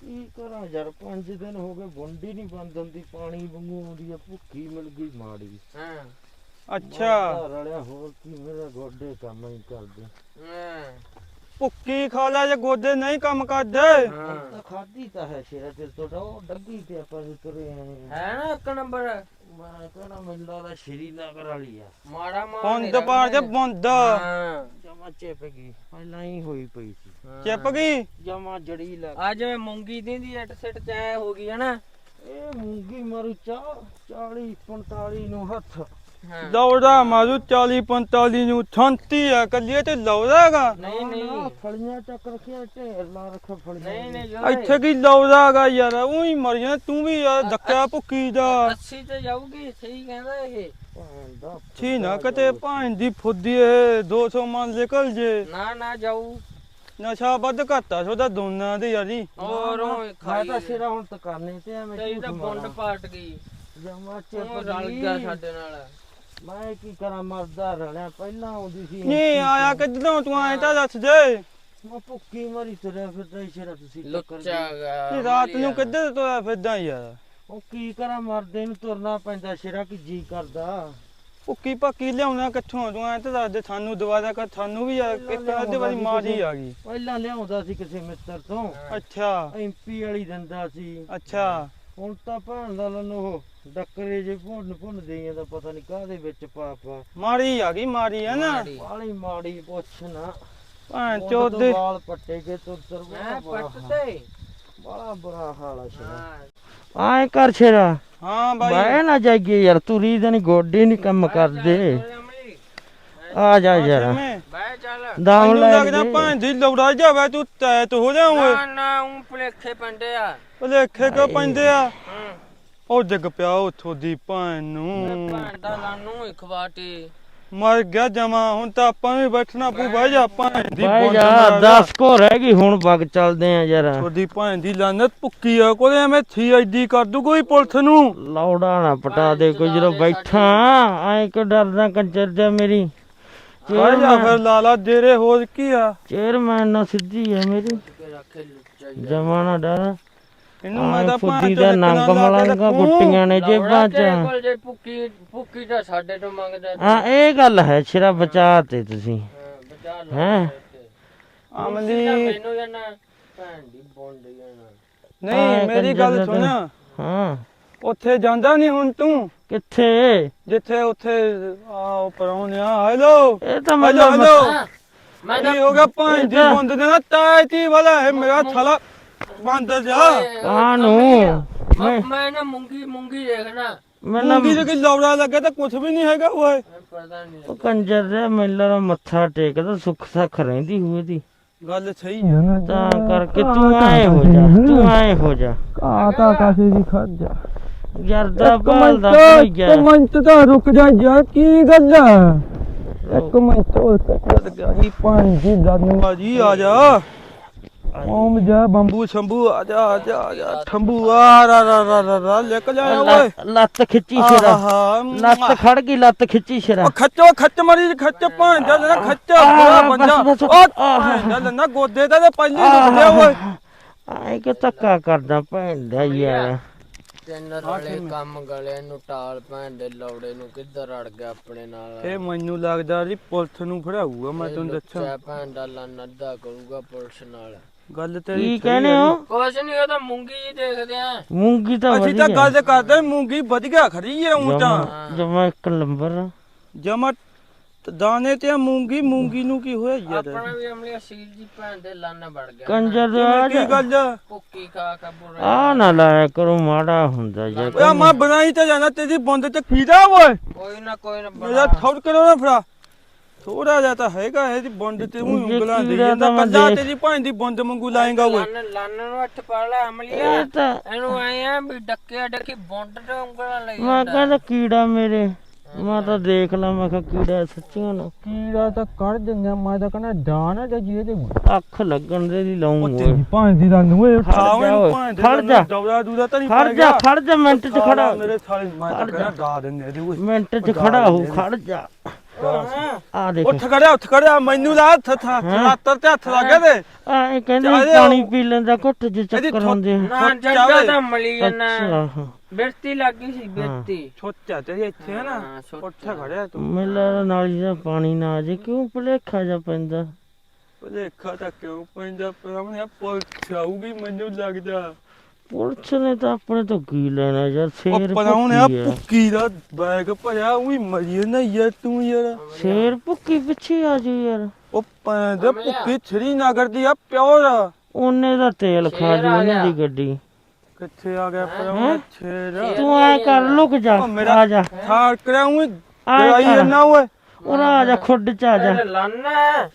ਕੀ ਕਰਾਂ ਯਾਰ? ਪੰਜ ਦਿਨ ਹੋ ਗਏ ਗੁੰਡੀ ਨਹੀਂ ਬੰਦ ਹੁੰਦੀ ਪਾਣੀ ਵਾਂਗੂ ਆਉਂਦੀ ਆ ਭੁੱਖੀ ਮਿਲ ਗਈ ਮਾੜੀ। ਹਾਂ। ਅੱਛਾ। ਰਲਿਆ ਹੋਰ ਕੀ ਮੇਰਾ ਗੋਡੇ ਕੰਮ ਹੀ ਕਰਦੇ। ਹਾਂ। ਭੁੱਕੀ ਖਾ ਲੈ ਜੇ ਗੋਡੇ ਨਹੀਂ ਕੰਮ ਕਰਦੇ। ਹਾਂ। ਤਾਂ ਖਾਦੀ ਤਾਂ ਹੈ ਸ਼ੇਰਾ ਤੇ ਤੁਹਾਡਾ ਉਹ ਡੱਗੀ ਤੇ ਆਪਾਂ ਵੀ ਤੁਰੇ ਆਏ ਆ। ਹੈ ਨਾ ਇੱਕ ਨੰਬਰ? ਮੈਂ ਕਹਿੰਦਾ ਮੈਨੂੰ ਲੱਗਦਾ ਸ਼੍ਰੀਨਗਰ ਵਾਲੀ ਆ। ਮਾੜਾ ਮਾਰ ਬੰਦ ਪਾੜ ਦੇ ਬੰਦ। ਹਾਂ। ਜਮਾ ਚਿਪ ਗਈ। ਪਹਿਲਾਂ ਹੀ ਹੋਈ ਪਈ ਸੀ। ਚਿਪ ਗਈ? ਜਮਾ ਜੜੀ ਲੱਗ ਅੱਜ ਮੈਂ ਮੂੰਗੀ ਦੀ ਦੀ ਐਟ ਸੈਟ ਚ ਐ ਹੋ ਗਈ ਹੈ ਨਾ। ਇਹ ਮੂੰਗੀ ਮਰੂ ਚਾ 40 45 ਨੂੰ ਹੱਥ। ਦੌੜਾ ਮਾਰੂ 40 45 ਨੂੰ ਛੰਤੀ ਆ ਕੱਲੀਏ ਤੇ ਲੌਦਾਗਾ ਨਹੀਂ ਨਹੀਂ। ਫਲੀਆਂ ਚੱਕ ਰੱਖਿਆ ਢੇਰ ਲਾ ਰੱਖਿਆ ਫਲੀਆਂ ਨਹੀਂ ਦੇ। ਨਹੀਂ ਇੱਥੇ ਕੀ ਲੌਦਾਗਾ ਯਾਰ ਉਹੀ ਮਰ ਜਾਣਾ ਤੂੰ ਵੀ ਯਾਰ ਧੱਕਿਆ ਭੁੱਕੀ ਦਾ 80 ਤੇ ਜਾਊਗੀ ਸਹੀ ਕਹਿੰਦਾ ਇਹ। ਛੀ ਨਾ ਕਿਤੇ ਭਾਂ ਦੀ ਫੁੱਦੀ ਇਹ 200 ਮਨ ਨਿਕਲ ਜੇ। ਨਾ ਨਾ ਜਾਊ। ਨਸ਼ਾ ਵੱਧ ਘਾਟਾ ਸੋਦਾ ਦੋਨਾਂ ਦੇ ਯਾਰੀ ਹੋਰ ਖਾਈ ਤਾਂ ਸਿਰਾ ਹੁਣ ਤਕਾਨੇ ਤੇ ਐਵੇਂ ਤਾਂ ਬੁੰਡ। ਪਾਟ ਗਈ। ਜਮਾ ਚਿਪ ਰਲ। ਗਿਆ ਸਾਡੇ ਨਾਲ। ਮੈਂ ਕੀ ਕਰਾਂ ਮਰਦਾ ਰਲਿਆ ਪਹਿਲਾਂ ਆਉਂਦੀ ਸੀ। ਨਹੀਂ ਆਇਆ ਕਿੱਦੋਂ ਤੂੰ ਆਇਆ ਤਾਂ ਦੱਸ ਦੇ ਮੈਂ ਭੁੱਖੀ ਮਰੀ ਤੁਰਿਆ ਫਿਰਦਾ ਹੀ ਸਿਰਾ ਤੁਸੀਂ ਟੱਕਰ ਲੁੱਚਾ ਗਏ। ਗਾ ਇਹ ਰਾਤ ਨੂੰ ਕਿੱਧਰ ਤੋਇਆ ਫਿਰਦਾ ਯਾਰ? ਉਹ ਕੀ ਕਰਾਂ ਮਰਦੇ ਨੂੰ ਤੁਰਨਾ ਪੈਂਦਾ ਸਿਰਾ ਕੀ ਜੀ ਕਰਦਾ। ਭੁੱਕੀ ਭੱਕੀ ਲਿਆਉਣਾ ਕਿੱਥੋਂ ਤੂੰ ਆਇਆ ਤਾਂ ਦੱਸ ਦੇ ਸਾਨੂੰ ਦੁਬਾਰਾ ਕਰ ਸਾਨੂੰ ਵੀ ਯਾਰ ਇੱਕ ਅੱਧੇ ਵਾਰੀ ਮਾਰ ਹੀ ਆ ਗਈ। ਪਹਿਲਾਂ ਲਿਆਉਂਦਾ ਸੀ ਕਿਸੇ ਮਿੱਤਰ ਤੋਂ। ਅੱਛਾ। ਐਮਪੀ ਵਾਲੀ ਦਿੰਦਾ ਸੀ। ਅੱਛਾ। ਹੁਣ ਤਾਂ ਭੈਣ ਦਾ ਲਨ ਉਹ ਡੱਕਰੇ ਜੇ ਭੁੰਨ ਭੁੰਨ ਦੇਈਆਂ ਦਾ ਪਤਾ ਨਹੀਂ ਕਾਹਦੇ ਵਿੱਚ ਪਾ ਪਾ ਮਾਰੀ ਆ ਗਈ ਮਾਰੀ ਹੈ ਨਾ। ਮਾੜੀ। ਵਾਲੀ ਮਾੜੀ ਪੁੱਛ ਨਾ। ਭਾਂ ਉਹ ਚੋਦ ਤੋਂ ਦੇ ਵਾਲ ਪੱਟੇ ਕੇ ਤੁਰ ਤੁਰ ਮੈਂ ਬੜਾ ਪੱਟ ਤੇ। ਬੜਾ ਬੁਰਾ ਹਾਲ ਆ ਸ਼ੇਰਾ। ਹਾਂ। ਆਏ ਕਰ ਸ਼ੇਰਾ। ਹਾਂ ਬਾਈ। ਬਹਿ ਨਾ ਜਾਈਏ ਯਾਰ ਤੁਰੀ ਦੇ ਨਹੀਂ ਗੋਡੇ ਨਹੀਂ ਕੰਮ ਕਰਦੇ। ਆ ਜਾ ਯਾਰ? ਬਹਿ ਚੱਲ। ਦਾਮ ਮੈਨੂੰ ਲੈ ਲੱਗਦਾ ਕੇ ਭਾਂ ਦੀ ਲੌੜਾ ਜਾਵੇ ਤੂੰ ਤੈਤ ਹੋ ਜਾ ਓਏ ਨਾ ਨਾ ਉਹ ਭਲੇਖੇ ਪੰਡੇ ਆ। ਭਲੇਖੇ ਕੋ ਪੈਂਦੇ ਆ? ਹੂੰ। ਉਹ ਡਿੱਗ ਪਿਆ ਉੱਥੋਂ ਦੀ ਭਾਂ ਨੂੰ। ਭੈਣ ਦਾ ਲਾਨੂੰ ਇਖਵਾਟੀ ਮਰ ਗਿਆ ਜਮਾ ਹੁਣ ਤਾਂ ਆਪਾਂ ਵੀ ਬੈਠਣਾ ਪੂ ਬਹਿ ਜਾ ਭਾਂ ਦੀ ਬਹਿ ਬੁੰਡ ਜਾ ਮਾਰ ਜਾ। 10 ਕੋ ਰਹਿ ਗਈ ਹੁਣ ਵਗ ਚੱਲਦੇ ਆ ਯਾਰ। ਉਹਦੀ ਭਾਂ ਦੀ ਲਾਨਤ ਪੁੱਕੀ ਆ ਕੋਲੇ ਐਵੇਂ ਥੀ ਐਡੀ ਕਰ ਦੂ ਕੋਈ ਪੁਲਿਸ ਨੂੰ। ਲੌੜਾ ਨਾ ਪਟਾ ਦੇ ਕੋਈ ਜਦੋਂ ਬੈਠਾ ਐ ਕਿ ਡਰਦਾ ਕੰਜਰ ਜਾ ਮੇਰੀ। ਬਹਿ ਜਾ ਫਿਰ ਲਾਲਾ ਦੇਰੇ ਹੋਰ ਕੀ ਆ? ਚੇਅਰਮੈਨ ਨਾਲ ਸਿੱਧੀ ਹੈ ਮੇਰੀ। ਜਮਾਨਾ ਡਰ। ਇਹਨੂੰ ਮੈਂ ਤਾਂ ਫੁੱਦੀ ਦਾ ਨੰਗ ਮਲਾਂਗਾ। ਗੁੱਟੀਆਂ ਨੇ ਜੇਬਾਂ ਚ। ਤੇਰੇ ਕੋਲ ਜੇ ਭੁੱਕੀ ਭੁੱਕੀ ਤਾਂ ਸਾਡੇ ਤੋਂ ਮੰਗਦਾ। ਹਾਂ ਇਹ ਗੱਲ ਹੈ ਸਿਰਾ ਬਚਾ ਤੇ ਤੁਸੀਂ। ਹਾਂ, ਬਚਾ ਲਓ ਹੈਂ? ਅਮਲੀ ਮੈਨੂੰ ਜਾਨਾ ਭੈਣ ਦੀ ਬੁੰਡ ਜਾਨਾ ਨਹੀਂ ਮੇਰੀ ਗੱਲ ਸੁਣ। ਹਾਂ। ਉੱਥੇ ਜਾਂਦਾ ਨਹੀਂ ਹੁਣ ਤੂੰ? ਕਿੱਥੇ? ਜਿੱਥੇ ਉੱਥੇ ਆਹ ਪਰੌਣਿਆ ਹੈਲੋ? ਇਹ ਤਾਂ ਮਤਲਬ ਹੈਲੋ ਮੈਂ ਤਾਂ ਹੋ ਗਿਆ? ਭਾਂ ਦੀ ਬੰਦ ਦੇ ਨਾ ਤਾਇਤੀ ਵਾਲਾ ਹੈ ਮੇਰਾ ਥਲਾ। ਬੰਦ ਜਾ। ਕਾਨੂੰ ਮੈਂ ਮੈਂ ਨਾ ਮੂੰਗੀ ਮੂੰਗੀ ਦੇਖਣਾ। ਮੈਨੂੰ ਮੁੰਗੀ ਦੇ ਕੀ ਲੌੜਾ ਲੱਗਾ ਤਾਂ ਕੁਝ ਵੀ ਨਹੀਂ ਹੈਗਾ ਓਏ। ਮੈਨੂੰ ਪਤਾ ਨਹੀਂ ਉਹ ਕੰਜਰ ਦੇ ਮੇਲਾ ਦਾ ਮੱਥਾ ਟੇਕਦਾ ਸੁੱਖ ਸੱਖ ਰਹਿੰਦੀ ਹੋਈ ਦੀ। ਗੱਲ ਸਹੀ ਹੈ ਨਾ ਤਾਂ ਕਰਕੇ ਤੂੰ ਆਏ ਹੋ ਜਾ ਤੂੰ ਆਏ ਹੋ ਜਾ। ਆ ਤਾਂ ਕਾਸ਼ੀ ਦੀ ਖੜ ਜਾ ਜਰਦਾ ਇੱਕ ਭਾਲਦਾ ਭਈ ਗਿਆ ਇੱਕ ਮਿੰਟ ਤਾਂ ਰੁਕ ਜਾ ਯਾਰ ਕੀ ਗੱਲ ਆ? ਇੱਕ ਮਿੰਟ ਹੋਰ ਕੱਟ ਗਿਆ ਜੀ ਪਾਣੀ ਦੀ ਦਾਨੂ ਜੀ ਆ? ਜਾ ਓਮ ਜਾ। ਬੰਬੂ ਸ਼ੰਭੂ ਆ ਜਾ ਆ ਜਾ ਆ ਜਾ ਠੰਬੂ ਆ ਰਾ ਰਾ ਰਾ ਰਾ ਰਾ ਲਿਕ ਜਾ ਓਏ। ਲੱਤ- ਖਿੱਚੀ ਸਿਰਾ। ਲੱਤ ਖੜ ਗਈ ਲੱਤ ਖਿੱਚੀ ਸਿਰਾ। ਖੱਚੋ ਖੱਚ ਮਰੀ ਖੱਚ ਭਾਂ ਜਾ ਨਾ ਖੱਚਾ ਬੁਰਾ ਬਸ, ਬੰਦਾ ਬਸ, ਉਹ ਜਾ ਨਾ ਗੋਦੇ ਦਾ ਤੇ ਪਹਿਲੇ ਲਿਆ ਓਏ। ਆਏ ਕਿ ਧੱਕਾ ਕਰਦਾ ਭੈਣ ਦਾ ਯਾਰ। ਤਿੰਨ ਰਲੇ ਕੰਮ ਗਲੇ ਨੂੰ ਟਾਲ ਭੈਣ ਦੇ ਲੌੜੇ ਨੂੰ ਕਿੱਧਰ ਅੜ ਗਿਆ ਆਪਣੇ ਨਾਲ? ਇਹ ਮੈਨੂੰ ਲੱਗਦਾ ਜੀ ਪੁਲਿਸ ਨੂੰ ਫੜਾਊਗਾ ਮੈਂ ਤੁਹਾਨੂੰ ਦੱਸਾਂ। ਭੈਣ ਦਾ ਲੰਨ ਅੱਧਾ ਕਰੂਗਾ ਪੁਲਿਸ ਨਾਲ। ਗੱਲ ਤੇਰੀ ਕੀ ਕਹਿੰਦੇ ਹੈ? ਕੁਛ ਨਹੀਂ ਉਹ ਤਾਂ ਮੂੰਗੀ ਹੀ ਦੇਖਦੇ ਆ। ਮੂੰਗੀ ਤਾਂ ਅਸੀਂ ਤਾਂ ਵਧੀਆ ਗੱਲ ਕਰਦੇ ਮੂੰਗੀ ਵਧੀਆ ਖੜੀ ਹੈ ਉਂ ਤਾਂ। ਜਮਾ ਇੱਕ ਲੰਬਰ ਜਮਾ ਦਾਣੇ ਤੇ ਮੂੰਗੀ ਮੂੰਗੀ ਨੂੰ ਕੀ ਹੋਇਆ ਯਾਰ? ਆਪਣਾ ਵੀ ਅਮਲੀ ਅਸੀਲ ਦੀ ਭੈਣ ਦੇ ਲੰਨ ਵੜ ਗਿਆ। ਕੰਜਰ ਦਾ ਕਿਵੇਂ ਕੀ ਗੱਲ? ਆ? ਭੁੱਕੀ ਖਾ ਖਾ ਬੁਰੇ ਆ ਨਾ ਲਾਇਆ ਕਰੋ ਮਾੜਾ ਹੁੰਦਾ ਯਾਰ ਓਏ ਮੈਂ ਬਣਾਈ ਤਾਂ ਜਾਣਾ ਤੇਰੀ ਬੰਦ ਤੇ ਖੀਦਾ ਓਏ। ਕੋਈ ਨਾ ਕੋਈ ਨਾ ਮੇਰਾ ਥੋੜ ਕਰੋ ਨਾ ਫਰਾ ਥੋੜਾ ਜਿਹਾ ਤਾਂ ਹੈਗਾ ਇਹਦੀ ਬੁੰਡ ਤੇ ਉਹ ਜੇ ਉਂਗਲਾਂ ਦੇ ਜਾਂਦਾ ਕੱਲਾ ਤੇਰੀ ਭਾਂ ਦੀ ਬੁੰਦ ਵਾਂਗੂ ਲਾਏਗਾ ਓਏ। ਲੰਨ ਲੰਨ ਨੂੰ ਹੱਥ ਪਾ ਲੈ ਅਮਲੀਆ। ਇਹ ਤਾਂ ਇਹਨੂੰ ਆਏ ਆ ਵੀ ਡੱਕਿਆ ਡੱਕੀ ਬੁੰਡ ਤੇ ਉਂਗਲਾਂ ਲਈ ਮੈਂ ਕਹਿੰਦਾ ਕੀੜਾ ਮੇਰੇ। ਮੈਂ ਤਾਂ ਦੇਖ ਲਾ ਮੈਂ ਕਿਹਾ ਕੀੜਾ ਸੱਚੀਆਂ ਨਾ। ਕੀੜਾ ਤਾਂ ਕੱਢ ਦਿੰਦਾ ਮੈਂ ਤਾਂ ਕਹਿੰਦਾ ਡਾਣਾ ਜਾਂ ਜੀ ਇਹਦੇ ਅੱਖ ਲੱਗਣ ਦੇ ਲਈ ਲਾਉਂ ਓਏ। ਤੇਰੀ ਭਾਂ ਦੀ ਦਾ ਨੂਏ ਖੜ ਜਾ ਓਏ, ਖੜ ਜਾ। ਦੌੜਾ ਦੂਦਾ ਤਾਂ ਨਹੀਂ ਖੜ ਜਾ ਖੜ ਜਾ ਮਿੰਟ 'ਚ ਖੜਾ ਮੇਰੇ ਸਾਲੇ ਮੈਂ ਤਾਂ ਕਹਿੰਦਾ ਡਾ ਦਿੰਦੇ ਇਹਦੇ ਓਏ ਮਿੰਟ 'ਚ ਖੜਾ ਹੋ ਖੜ ਜਾ। ਆ ਦੇਖ। ਉੱਠ ਖੜਿਆ ਉੱਠ ਖੜਿਆ। ਮੈਨੂੰ ਲਾ ਹੱਥ ਥਾ ਲਾਤਰ ਤੇ ਹੱਥ ਲੱਗੇ ਤੇ ਆ ਇਹ ਕਹਿੰਦੇ ਚੱਲ ਪਾਣੀ ਉਹ- ਪੀ ਲੈਂਦਾ ਘੁੱਟ ਜੇ ਇਹਦੀ ਚੱਕਰ ਆਉਂਦੇ ਆ। ਨਾ ਤਾਂ ਮਲੀ ਨਾ ਅੱਛਾ ਹਾਂ। ਬਿਰਤੀ ਲੱਗੀ ਸੀ ਬਿਰਤੀ। ਛੋਟਾ ਤੇ ਇੱਥੇ ਹੈ ਨਾ? ਹਾਂ, ਸੋਚ- ਉੱਠ ਖੜਿਆ ਤੂੰ। ਮੈਨੂੰ ਲੱਗਦਾ ਨਾਲੀ ਦਾ ਪਾਣੀ ਨਾ ਆ ਜੇ। ਕਿਉਂ ਭੁਲੇਖਾ ਜਾ ਪੈਂਦਾ? ਭਲੇਖਾ ਤਾਂ ਕਿਉਂ ਪੈਂਦਾ? ਪਰਮਣੇ ਪੁੱਛ ਆਊਗੀ ਮੈਨੂੰ ਲੱਗਦਾ। ਪੁਲਿਸ ਨੇ ਤਾਂ ਆਪਣੇ ਤੋਂ ਕੀ ਲੈਣਾ ਯਾਰ? ਉਹ ਸ਼ੇਰ ਪਰਾਉਣੇ ਆ ਭੁੱਕੀ ਆ। ਭੁੱਕੀ ਦਾ ਬੈਗ ਭਰਿਆ ਉਹੀ ਮਰੀ ਨਾ ਯਾਰ ਤੂੰ ਯਾਰ। ਸ਼ੇਰ ਭੁੱਕੀ ਪਿੱਛੇ ਆ ਜੂ ਯਾਰ। ਉਹ ਪੈਂਦੇ ਭੁੱਕੀ ਸ੍ਰੀਨਗਰ ਦੀ ਆ ਪਿਓਰ। ਉਹਨੇ ਦਾ ਤੇਲ ਖਾ ਸ਼ੇਰ ਜੂ ਆ ਉਹਨਾਂ ਗਿਆ। ਦੀ ਗੱਡੀ। ਕਿੱਥੇ ਆ ਗਿਆ ਪਰਾਉਣੇ ਛੇਰ ਤੂੰ ਐ ਕਰ ਲੁਕ ਜਾ ਉਹ ਮੇਰਾ ਆ ਜਾ। ਥਾਰ ਕਰਾਉਂ ਆ ਆਈ ਕਰ। ਨਾ ਓਏ। ਉਹ ਆ ਜਾ ਖੁੱਡ ਚ ਆ ਜਾ। ਲੰਨ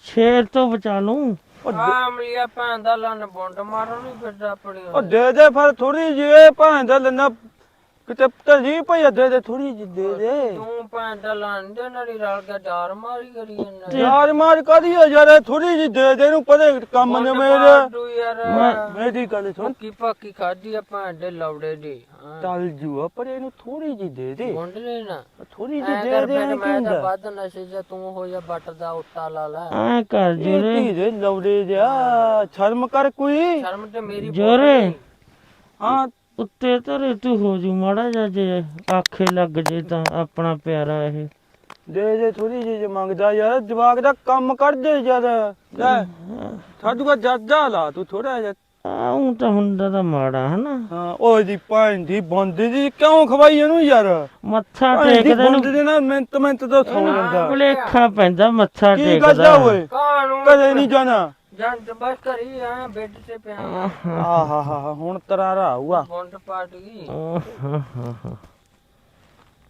ਸ਼ੇਰ ਤੋਂ ਬਚਾ ਲੂੰ ਭੈਣ ਦਾ ਲੰਨ ਬੁੰਡ ਨਹੀਂ ਫਿਰਦਾ ਆਪਣੀ ਉਹ ਦੇ ਦੇ ਫਿਰ ਥੋੜੀ ਜਿਹੀ ਭਾਂ ਦਾ ਲੰਨਾ ਕਿਤੇ ਪਈ ਆ, ਦੇ ਦੇ ਥੋੜੀ ਜਿਹੀ ਦੇ ਦੇ। ਤੂੰ ਭੈਣ ਦਾ ਲੰਨ ਦੇ ਨਾਲ ਰਲ ਕੇ ਡਾਰ ਮਾਰੀ ਕਰੀ ਜਾਂਦਾ। ਯਾਰ ਮਾਰ ਕਾਦੀ ਆ ਯਾਰ ਥੋੜੀ ਜਿਹੀ ਦੇ ਦੇ ਨੂੰ ਪਤਾ ਕੰਮ ਨੇ ਮੇਰੇ। ਤੂੰ ਯਾਰ। ਮੇਰੀ ਗੱਲ ਸੁਣ। ਕੀ ਪੱਕੀ ਖਾਦੀ ਆ ਭੈਣ ਦੇ ਲੌੜੇ ਦੀ ਚੱਲ ਜੂਆ ਪਰ ਇਹਨੂੰ ਥੋੜੀ ਜਿਹੀ ਦੇ ਦੇ। ਬੁੰਡ ਲੈਣਾ ਥੋੜੀ ਜਿਹੀ ਕਰ ਦੇ ਦੇ ਮੈਂ ਤਾਂ ਹੁੰਦਾ ਵੱਧ ਨਸ਼ੇ ਚ ਤੂੰ ਹੋ ਜਾ ਬੱਟ ਦਾ ਉੱਟਾ ਲਾ ਲੈ। ਐ ਕਰ ਇਹ ਧੀ ਦੇ ਲੌੜੇ ਜਾ ਸ਼ਰਮ ਕਰ ਕੋਈ। ਸ਼ਰਮ ਤੇ ਮੇਰੀ ਜੋਰੇ। ਹਾਂ ਉੱਤੇ ਧਰੇ ਤੂੰ ਹੋ ਜੂ ਮਾੜਾ ਜਾ ਜੇ ਆਖੇ ਲੱਗ ਜੇ ਤਾਂ ਆਪਣਾ ਪਿਆਰਾ ਇਹ। ਦੇ ਦੇ ਥੋੜੀ ਜਿਹੀ ਜੇ ਮੰਗਦਾ ਯਾਰ ਜਵਾਕ ਦਾ ਕੰਮ ਕਰ ਦੇ ਯਾਰ ਲੈ ਸਾਡੂ ਦਾ ਜਾਜਾ ਲਾ ਤੂੰ ਥੋੜਾ ਜਿਹਾ। ਆਉਂ ਤਾਂ ਹੁੰਦਾ ਤਾਂ ਮਾੜਾ ਹਨਾ? ਹਾਂ ਉਹ ਦੀ ਭੈਣ ਦੀ ਬੰਦ ਦੀ ਕਿਉਂ ਖਵਾਈ ਇਹਨੂੰ ਯਾਰ? ਮੱਥਾ ਟੇਕਦੇ ਬੰਦ ਨੂੰ ਦੇ ਨਾਲ ਮਿੰਟ ਮਿੰਟ ਤੋਂ ਸੌ ਜਾਂਦਾ। ਭੁਲੇਖਾ ਪੈਂਦਾ ਮੱਥਾ ਕੀ ਟੇਕਦਾ। ਕਰਦਾ ਓਏ? ਕਾਨੂੰ ਕਦੇ ਨਹੀਂ ਜਾਣਾ। ਜੰਟ ਬਸ ਕਰੀ ਆ ਬੈੱਡ ਤੇ ਪਿਆ। ਆਹਾ ਹਾ ਹਾ ਹੁਣ ਤਰਾਰਾ ਆਊਗਾ। ਬੁੰਡ ਪਾਟ ਗਈ।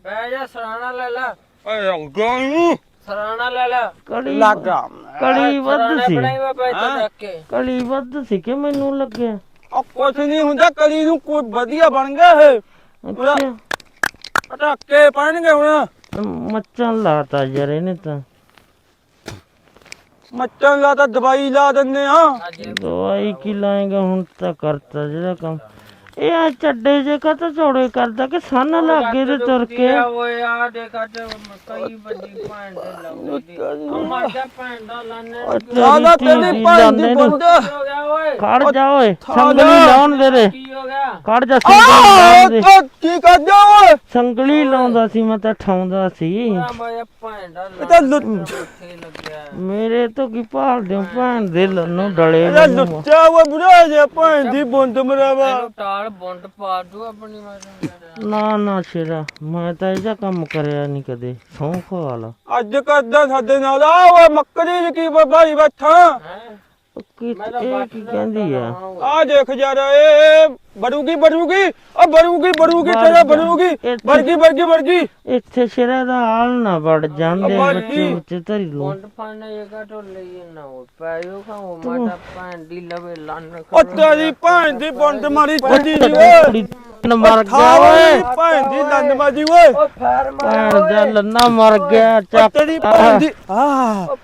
ਬਹਿ ਜਾ ਸਰਾਣਾ ਲੈ ਲੈ। ਓਏ ਗਾਈ ਸਰਾਣਾ ਲੈ ਲੈ। ਕਲੀ ਲੱਗਾ ਕਲੀ ਵੱਧ ਸੀ। ਬਣਾਈ ਵਾ ਪੈਸੇ ਚੱਕ ਕੇ। ਕਲੀ ਵੱਧ ਸੀ ਕਿ ਮੈਨੂੰ ਲੱਗਿਆ? ਉਹ ਕੁਛ ਨਹੀਂ ਹੁੰਦਾ ਕਲੀ ਨੂੰ ਕੋਈ ਵਧੀਆ ਬਣ ਗਿਆ ਇਹ। ਪੂਰਾ ਅੱਛਾ ਪਟਾਕੇ ਪਾਣਗੇ ਹੁਣ। ਮੱਚਾਂ ਲਾਤਾ ਯਾਰ ਇਹਨੇ ਤਾਂ। ਮੱਚਣ ਲਾ ਤਾਂ ਦਵਾਈ ਲਾ ਦਿੰਦੇ ਆ ਦਵਾਈ ਕੀ ਲਾਏਗਾ, ਹੁਣ ਤਾਂ ਕਰਤਾ ਜਿਹੜਾ ਕੰਮ। ਇਹ ਆ ਚੱਡੇ ਜੇ ਕਾ ਤਾਂ ਚੌੜੇ ਕਰਦਾ ਕਿ ਸੰਨ ਲੱਗੇ ਤੇ ਤੁਰ ਕੇ। ਓਏ ਆ ਦੇਖ ਅੱਜ ਕਈ ਵੱਡੀ ਭੈਣ ਦੇ ਲਾਉਂਦੀ ਉਹ ਮਰ। ਜਾ ਭੈਣ ਦਾ ਲਾਨੇ। ਤੇਰੀ ਭੈਣ ਦੀ ਓਏ? ਖੜ ਜਾ ਓਏ ਥਾਲਾ। ਸੰਗਲੀ ਲਾਉਣ ਦੇ ਰੇ। ਕੀ ਹੋ ਗਿਆ? ਖੜ ਜਾ ਸੰਗਲੀ ਕੀ ਕਰਦਾ ਓਏ? ਸੰਗਲੀ ਲਾਉਂਦਾ ਸੀ ਮੈਂ ਤਾਂ ਠਾਉਂਦਾ ਸੀ। ਮੇਰੇ ਤੋਂ ਕੀ ਭਾਲਦੇ ਹੋ? ਭੈਣ ਦੇ ਲੰਨੋਂ ਡਲੇ। ਲੁੱਟਿਆ ਓਏ ਬੁਰਾ ਜੇ ਭੈਣ ਦੀ ਬੰਦ ਮਰਾਵਾ। ਟਾਲ ਬੁੰਡ ਪਾ ਦੂ ਆਪਣੀ ਮਾਰਨ ਨਾ। ਨਾ ਸ਼ੇਰਾ ਮੈਂ ਤਾਂ ਇਹਦਾ ਕੰਮ ਕਰਿਆ ਨਹੀਂ ਕਦੇ ਸੌਂ ਖਵਾਲ ਅੱਜ ਕਰਦਾ ਸਾਡੇ ਨਾਲ ਆ ਓਏ ਮੱਕਰੀ ਦੀ ਕੀ ਬਾਈ ਬੈਠਾ। ਹੈ? ਕੀ ਇਹ ਕੀ ਕਹਿੰਦੀ ਆ? ਆ ਦੇਖ ਯਾਰ ਇਹ ਬੜੂਗੀ ਬੜੂਗੀ ਆ ਬੜੂਗੀ ਬੜੂਗੀ ਤੇਰਾ ਬੜੂਗੀ ਵਰਗੀ ਵਰਗੀ ਵਰਗੀ ਇੱਥੇ ਸ਼ੇਰਾ ਦਾ ਹਾਲ ਨਾ ਵੜ ਜਾਂਦੇ। ਬੱਚੇ ਬੱਚੇ ਧਰੀ ਲੋ ਬੁੰਡ ਪਾਣੇ ਜਗਾ ਤੋਂ ਲਈ ਨਾ ਹੋ ਪਾਇਓ ਖਾਓ ਮਾਤਾ ਭੈਣ ਦੀ ਲਵੇ ਲੰਨ ਉਹ ਤੇਰੀ ਭੈਣ ਦੀ ਬੰਦ ਮਾਰੀ ਛੱਡੀ ਜੀ ਓਏ। ਕੁੜੀ ਨ ਮਰ ਗਿਆ ਓਏ। ਭੈਣ ਦੀ ਲੰਨ ਮਾਜੀ ਓਏ। ਓ ਫੈਰ ਭੈਣ ਦਾ ਲੰਨਾ ਮਰ ਗਿਆ ਚੱਕ ਤੇਰੀ ਭੈਣ ਦੀ ਆ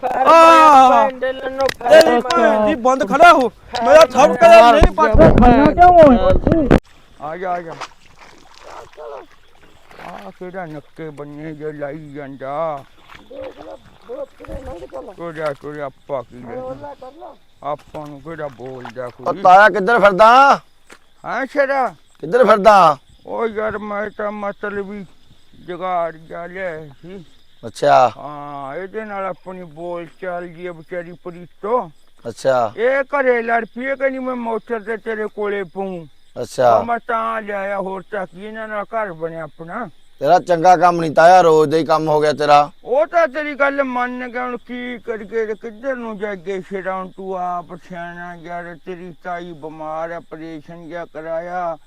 ਫੈਰ ਆ ਭੈਣ ਦੇ ਲੰਨੋ ਤੇਰੀ ਭੈਣ ਦੀ ਬੰਦ ਖੜਾ ਹੋ। ਮੇਰਾ ਸਭ ਕਦਮ ਨਹੀਂ ਪੱਟ ਆ ਜਾ ਆ ਜਾ ਆ ਕਿਹੜਾ ਨੱਕੇ ਬੰਨੇ ਜੇ ਲਾਈ ਜਾਂਦਾ। ਕੋੜਾ ਕੋੜਾ ਆਪਾਂ ਕੀ ਲੈ ਆਪਾਂ ਨੂੰ ਕਿਹੜਾ ਬੋਲਦਾ ਕੋਈ? ਤਾਇਆ ਕਿੱਧਰ ਫਿਰਦਾ? ਹਾਂ ਸ਼ਰਾ? ਕਿੱਧਰ ਫਿਰਦਾ? ਉਹ ਯਾਰ ਮੈਂ ਤਾਂ ਮਤਲਬ ਵੀ ਜਗਾੜ ਜਾ ਲਿਆ ਸੀ। ਅੱਛਾ। ਹਾਂ ਇਹਦੇ ਨਾਲ ਆਪਣੀ ਬੋਲ ਚਾਲ ਜੀ ਹੈ ਵਿਚਾਰੀ ਪ੍ਰੀਤੋ। ਅੱਛਾ। ਇਹ ਘਰੇ ਲੜ ਪਈਏ ਕਹਿੰਦੀ ਮੈਂ ਮੋਟਰ ਤੇ ਤੇਰੇ ਕੋਲੇ ਪਊਂ। ਅੱਛਾ। ਮੈਂ ਤਾਂ ਲਿਆਇਆ ਹੋਰ ਤਾਂ ਕੀ ਇਹਨਾਂ ਨਾਲ ਘਰ ਬਣਿਆ ਆਪਣਾ। ਤੇਰਾ ਚੰਗਾ ਕੰਮ ਨਹੀਂ ਤਾਇਆ ਰੋਜ਼ ਦਾ ਹੀ ਕੰਮ ਹੋ ਗਿਆ ਤੇਰਾ। ਉਹ ਤਾਂ ਤੇਰੀ ਗੱਲ ਮੰਨ ਗਿਆ ਹੁਣ ਕੀ ਕਰਕੇ ਤੇ ਕਿੱਧਰ ਨੂੰ ਜਾਗੇ ਛਡਾਉਂ ਤੂੰ ਆਪ ਸਿਆਣਾ ਯਾਰ ਤੇਰੀ ਤਾਈ ਬਿਮਾਰ ਆਪਰੇਸ਼ਨ ਜਿਹਾ ਕਰਾਇਆ।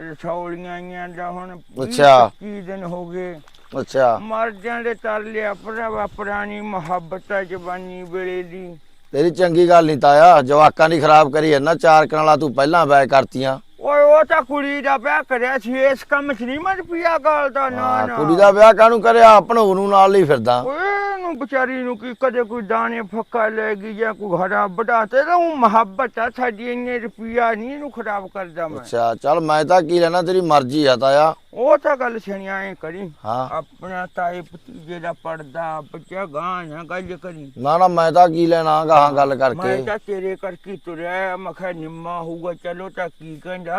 ਰਸੌਲੀਆਂ ਆਈਆਂ ਦਾ ਹੁਣ ਵੀਹ ਅੱਛਾ। ਪੱਚੀ ਦਿਨ ਹੋ ਗਏ। ਅੱਛਾ। ਮਰ ਜਾਂਦੇ ਤਰਲੇ ਆਪਣਾ ਪੁਰਾਣੀ ਮੁਹੱਬਤ ਜਵਾਨੀ ਵੇਲੇ ਦੀ। ਤੇਰੀ ਚੰਗੀ ਗੱਲ ਨਹੀਂ ਤਾਇਆ ਜਵਾਕਾਂ ਦੀ ਖਰਾਬ ਕਰੀ ਹੈ ਨਾ ਚਾਰ ਕਨਾਲਾ ਤੂੰ ਪਹਿਲਾਂ ਬੈ ਕਰਤੀਆਂ। ਓਏ ਉਹ ਤਾਂ ਕੁੜੀ ਦਾ ਵਿਆਹ ਕਰਿਆ ਸੀ ਇਸ ਕੰਮ 'ਚ ਨਹੀਂ ਮਰ ਪਿਆ ਗੱਲ ਦਾ ਨਾ ਹਾਂ, ਨਾ। ਕੁੜੀ ਦਾ ਵਿਆਹ ਕਾਹਨੂੰ ਕਰਿਆ? ਭਣੋ ਨੂੰ ਨਾਲ ਲਈ ਫਿਰਦਾ। ਓਏ ਨੂੰ ਵਿਚਾਰੀ ਨੂੰ ਕੀ ਕਦੇ ਕੋਈ ਦਾਣੇ ਫੱਕਾ ਲੈ ਗਈ ਜਾਂ ਕੋਈ ਘੜਾ ਬੜਾ ਤੇ ਉਹ ਮੁਹੱਬਤ ਆ ਸਾਡੀ ਇੰਨੇ ਰੁਪਿਆ ਨਹੀਂ ਇਹਨੂੰ ਖਰਾਬ ਕਰਦਾ ਮੈਂ। ਅੱਛਾ ਚੱਲ ਮੈਂ ਤਾਂ ਕੀ ਲੈਣਾ ਤੇਰੀ ਮਰਜ਼ੀ ਆ ਤਾਇਆ। ਉਹ ਤਾਂ ਗੱਲ ਸੁਣਿਆ ਐ ਕਰੀ। ਹਾਂ। ਆਪਣਾ ਤਾਏ ਭਤੀਜੇ ਦਾ ਪੜਦਾ ਬੱਚਾ ਗਾਂ ਨਾ ਗੱਲ ਕਰੀ। ਨਾ ਨਾ ਮੈਂ ਤਾਂ ਕੀ ਲੈਣਾ ਗਾਹਾਂ ਗੱਲ ਮੈਂ ਕਰਕੇ। ਤਾਂ ਤੇਰੇ ਕਰਕੇ ਤੁਰਿਆ ਮੈਂ ਕਿਹਾ ਨਿੰਮਾ ਹੋਊਗਾ ਚਲੋ ਤਾਂ ਕੀ ਕਹਿੰਦਾ?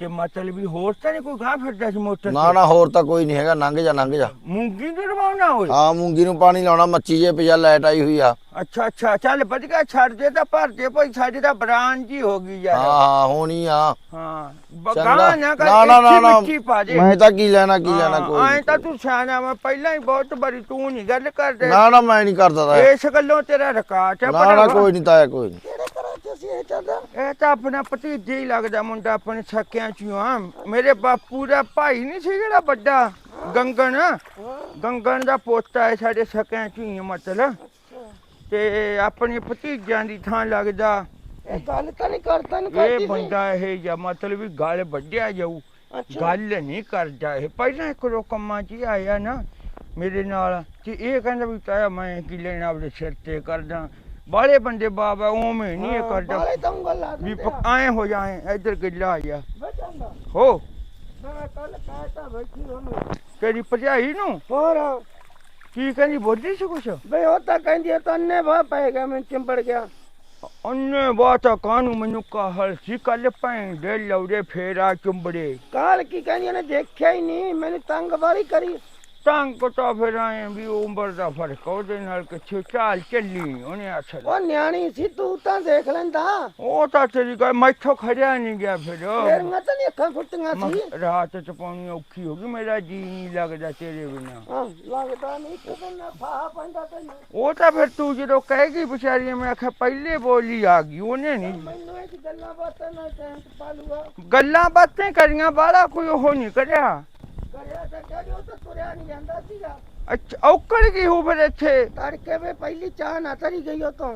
ਤੇ ਮਤਲਬ ਵੀ ਹੋਰ ਤਾਂ ਨਹੀਂ ਕੋਈ ਗਾਂ ਫਿਰਦਾ ਸੀ ਮੋਟਰ ਨਾ ਨਾ ਹੋਰ ਤਾਂ ਕੋਈ ਨਹੀਂ ਹੈਗਾ ਲੰਘ ਜਾ ਲੰਘ ਜਾ। ਮੂੰਗੀ ਨੂੰ ਰਵਾਉਣਾ ਹੋਏ ਹਾਂ ਮੂੰਗੀ ਨੂੰ ਪਾਣੀ ਲਾਉਣਾ ਮੱਛੀ ਜੇ ਪਿਆ ਲਾਈਟ ਆਈ ਹੋਈ ਆ। ਅੱਛਾ ਅੱਛਾ ਚੱਲ ਵਧੀਆ ਛੱਡ ਦੇ ਤਾਂ ਭਰ ਦੇ ਭਾਈ ਸਾਡੇ ਤਾਂ ਬਰਾਨ ਜੀ ਹੋ ਗਈ ਹਾਂ ਯਾਰ। ਹਾਂ ਹੋਣੀ ਆ। ਹਾਂ। ਬਗਾਂ ਨਾ ਕਰ ਨਾ, ਨਾ, ਨਾ, ਮੈਂ ਤਾਂ ਕੀ ਲੈਣਾ ਕੀ ਲੈਣਾ ਕੋਈ ਐ। ਤਾਂ ਤੂੰ ਸਿਆਣਾ ਮੈਂ ਪਹਿਲਾਂ ਹੀ ਬਹੁਤ ਬੜੀ ਤੂੰ ਨਹੀਂ ਗੱਲ ਕਰਦੇ। ਨਾ ਨਾ ਮੈਂ ਨਹੀਂ ਕਰਦਾ ਇਸ ਗੱਲੋਂ ਤੇਰਾ ਰਕਾਟ ਹੈ ਨਾ ਨਾ। ਕੋਈ ਨਹੀਂ ਤਾਇਆ ਕੋਈ ਨਹੀਂ। ਇਹ ਤਾਂ? ਆਪਣਾ ਭਤੀਜਾ ਹੀ ਲੱਗਦਾ ਮੁੰਡਾ ਆਪਣੇ ਸਕਿਆਂ ਚੋਂ ਆ। ਮੇਰੇ ਬਾਪੂ ਦਾ ਭਾਈ ਨਹੀਂ ਸੀ ਜਿਹੜਾ ਵੱਡਾ? ਗੰਗਣ। ਗੰਗਣ ਦਾ ਪੋਤਾ ਹੈ ਸਾਡੇ ਸਕਿਆਂ ਚੋਂ ਹੀ ਆ ਮਤਲਬ। ਤੇ ਆਪਣੇ ਭਤੀਜਿਆਂ ਦੀ ਥਾਂ ਲੱਗਦਾ। ਇਹ ਗੱਲ ਤਾਂ ਨਹੀਂ ਕਰਦਾ ਇਹ ਬੰਦਾ ਇਹ ਜਾਂ ਮਤਲਬ ਵੀ ਗੱਲ ਵੱਡਿਆ ਜਾਊ। ਗੱਲ ਨਹੀਂ ਕਰਦਾ ਇਹ। ਪਹਿਲਾਂ ਇੱਕ ਰੋ ਕੰਮਾਂ 'ਚ ਹੀ ਆਇਆ ਨਾ ਮੇਰੇ ਨਾਲ। ਤੇ ਇਹ ਕਹਿੰਦਾ ਵੀ ਤਾਇਆ ਮੈਂ ਕੀ ਲੈਣਾ ਆਪਣੇ ਸਿਰ ਤੇ ਕਰਦਾ। ਬਾਲੇ ਬੰਦੇ ਬਾਬਾ ਉਵੇਂ ਨਹੀਂ ਇਹ ਕਰਦਾ। ਬਾਲੇ ਲਾ ਵੀ ਐਂ ਹੋ ਜਾਏ ਇੱਧਰ ਗਿੱਲਾ ਆ। ਜਾ ਬਚਾਂਦਾ ਹੋ। ਮੈਂ ਕੱਲ ਬੈਠੀ ਉਹਨੂੰ। ਨੂੰ? ਹੋਰ। ਕੀ ਕਹਿੰਦੀ ਬੋਲੀ ਸੀ ਕੁਛ? ਬਈ ਉਹ ਤਾਂ ਕਹਿੰਦੀ ਤੰਨੇ ਵਾ ਪੈ ਗਿਆ ਮੈਂ ਚਿੰਬੜ ਗਿਆ। ਉਹਨੇ ਬਾਤਾ ਕਾਨੂੰ ਮੈਨੂੰ ਕਾਹਲ ਸੀ? ਕੱਲ ਭੈਣ ਦੇ ਲੌੜੇ ਫੇਰਾ ਚੁੰਬੜੇ। ਕਾਲ ਕੀ ਕਹਿੰਦੀ ਉਹਨੇ ਦੇਖਿਆ ਹੀ ਨਹੀਂ ਮੈਨੂੰ ਤੰਗ ਵਾਲੀ ਕਰੀ। ਤੰਗ ਤਾਂ ਫਿਰ ਆਏ ਵੀ ਉਮਰ ਦਾ ਫ਼ਰਕ ਆ, ਉਹਦੇ ਨਾਲ ਕਿੱਥੇ ਚਾਲ ਚੱਲੀ ਉਹਨੇ ਅਸਲ ਉਹ ਨਿਆਣੀ ਸੀ ਤੂੰ ਤਾਂ ਦੇਖ ਲੈਂਦਾ। ਉਹ ਤਾਂ ਤੇਰੀ ਗੱਲ ਮੈਥੋਂ ਖੜਿਆ ਨਹੀਂ ਗਿਆ ਫਿਰ। ਤੇਰੀਆਂ ਤਾਂ ਨਹੀਂ ਅੱਖਾਂ ਫੁੱਟੀਆਂ ਮੈਂ ਸੀ ਰਾਤ ਚ ਪਾਉਣੀ ਔਖੀ ਹੋ ਗਈ ਮੇਰਾ ਜੀ ਨਹੀਂ ਲੱਗਦਾ ਤੇਰੇ ਬਿਨਾ। ਹਾਂ ਲੱਗਦਾ ਨਹੀਂ ਤੂੰ ਨਾ ਫਾਹ ਪੈਂਦਾ ਤੈਨੂੰ। ਉਹ ਤਾਂ ਫਿਰ ਤੂੰ ਜਦੋਂ ਕਹੇਗੀ ਵਿਚਾਰੀ ਮੈਂ ਆਖਿਆ ਪਹਿਲੇ ਬੋਲੀ ਆ ਗਈ ਉਹਨੇ ਨਹੀਂ ਮੈਨੂੰ ਇਹ ਗੱਲਾਂ ਬਾਤਾਂ ਨਾਲ ਟੈਂਟ ਪਾਲੂਗਾ ਗੱਲਾਂ ਬਾਤਾਂ ਕਰੀਆਂ ਬਾਲਾ ਕੋਈ ਉਹ ਨਹੀਂ ਕਰਿਆ। ਕਰਿਆ ਤਾਂ ਕਹਿੰਦੀ ਉਹ ਤਾਂ ਤੁਰਿਆ ਨਹੀਂ ਜਾਂਦਾ ਸੀਗਾ। ਅੱਛਾ ਔਕੜ ਗਈ ਹੋ ਫਿਰ ਇੱਥੇ? ਤੜਕੇ ਵੇ ਪਹਿਲੀ ਚਾਹ ਨਾ ਤਰੀ ਗਈ ਉਹ ਤੋਂ